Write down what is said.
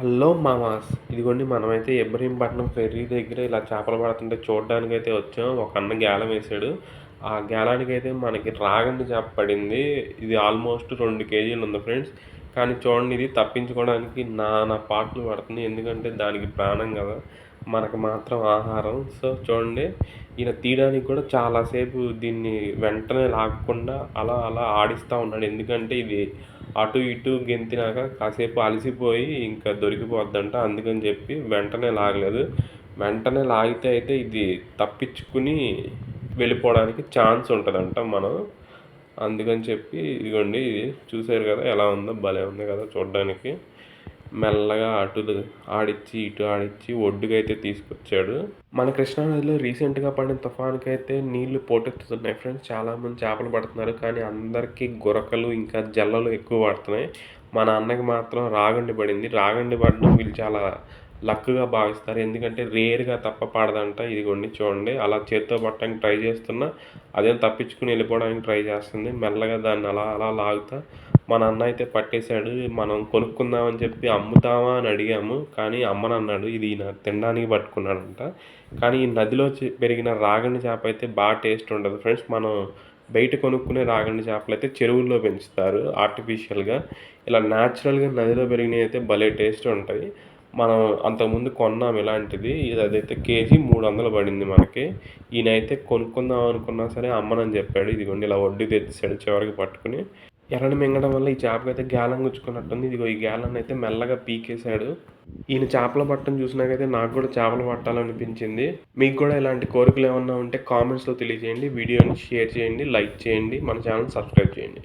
Hello మామాస్. ఇదిగోండి మనమైతే Ibrahimpatnam ferry దగ్గర ఇలా చేపలు పడుతుంటే చూడడానికి అయితే వచ్చాం. ఒక అన్న గేలం వేసాడు. ఆ గేలానికి అయితే మనకి రాగండి చేప పడింది. ఇది ఆల్మోస్ట్ రెండు కేజీలు ఉంది ఫ్రెండ్స్. కానీ చూడండి ఇది తప్పించుకోవడానికి నానా పాటలు పడుతుంది ఎందుకంటే దానికి ప్రాణం కదా. మనకు మాత్రం ఆహారం. సో చూడండి ఈయన తీయడానికి కూడా చాలాసేపు దీన్ని వెంటనే లాగకుండా అలా అలా ఆడిస్తూ ఉన్నాడు. ఎందుకంటే ఇది అటు ఇటు గెంతినాక కాసేపు అలసిపోయి ఇంకా దొరికిపోద్దంట. అందుకని చెప్పి వెంటనే లాగలేదు. వెంటనే లాగితే అయితే ఇది తప్పించుకుని వెళ్ళిపోవడానికి ఛాన్స్ ఉంటుందంట మనం. అందుకని చెప్పి ఇదిగోండి ఇది చూసారు కదా ఎలా ఉందో భలే ఉంది కదా చూడడానికి. మెల్లగా అటు ఆడిచ్చి ఇటు ఆడిచ్చి ఒడ్డుకైతే తీసుకొచ్చాడు. మన కృష్ణానదిలో రీసెంట్గా పడిన తుఫాన్కి అయితే నీళ్ళు పోటెత్తుతున్నాయి ఫ్రెండ్స్. చాలామంది చేపలు పడుతున్నారు కానీ అందరికీ గురకలు ఇంకా జల్లలు ఎక్కువ పడుతున్నాయి. మన అన్నకి మాత్రం రాగండి పడింది. రాగండి పడడం వీళ్ళు చాలా లక్గా భావిస్తారు. ఎందుకంటే రేర్గా తప్ప పడదంట. ఇదిగోండి చూడండి. అలా చేత్తో పట్టడానికి ట్రై చేస్తున్నా. అదేం తప్పించుకుని వెళ్ళిపోవడానికి ట్రై చేస్తుంది. మెల్లగా దాన్ని అలా అలా లాగుతా మన అన్న అయితే పట్టేశాడు మనం కొనుక్కుందామని చెప్పి అమ్ముతామా అని అడిగాము. కానీ అమ్మనన్నాడు ఇది ఈయన తినడానికి పట్టుకున్నాడంట. కానీ ఈ నదిలో పెరిగిన రాగండి చేప అయితే బాగా టేస్ట్ ఉండదు. ఫ్రెండ్స్ మనం బయట కొనుక్కునే రాగండి చేపలు అయితే చెరువుల్లో పెంచుతారు ఆర్టిఫిషియల్గా. ఇలా న్యాచురల్గా నదిలో పెరిగినవి అయితే భలే టేస్ట్ ఉంటాయి. మనం అంతకుముందు కొన్నాం ఇలాంటిది. ఇది అదైతే కేజీ మూడు వందలు పడింది మనకి. ఈయన అయితే కొనుక్కుందాం అనుకున్నా సరే అమ్మనని చెప్పాడు. ఇదిగోండి ఇలా వడ్డీ తెచ్చాడు చివరికి పట్టుకుని. ఎర్రని మింగడం వల్ల ఈ చేపకైతే గ్యాలం గుచ్చుకున్నట్టుంది. ఇదిగో ఈ గ్యాలం అయితే మెల్లగా పీకేశాడు. ఈయన చేపలు పట్టడం చూసినాకైతే నాకు కూడా చేపలు పట్టాలనిపించింది. మీకు కూడా ఇలాంటి కోరికలు ఏమన్నా ఉంటే కామెంట్స్లో తెలియజేయండి. వీడియోని షేర్ చేయండి లైక్ చేయండి. మన ఛానల్ సబ్స్క్రైబ్ చేయండి.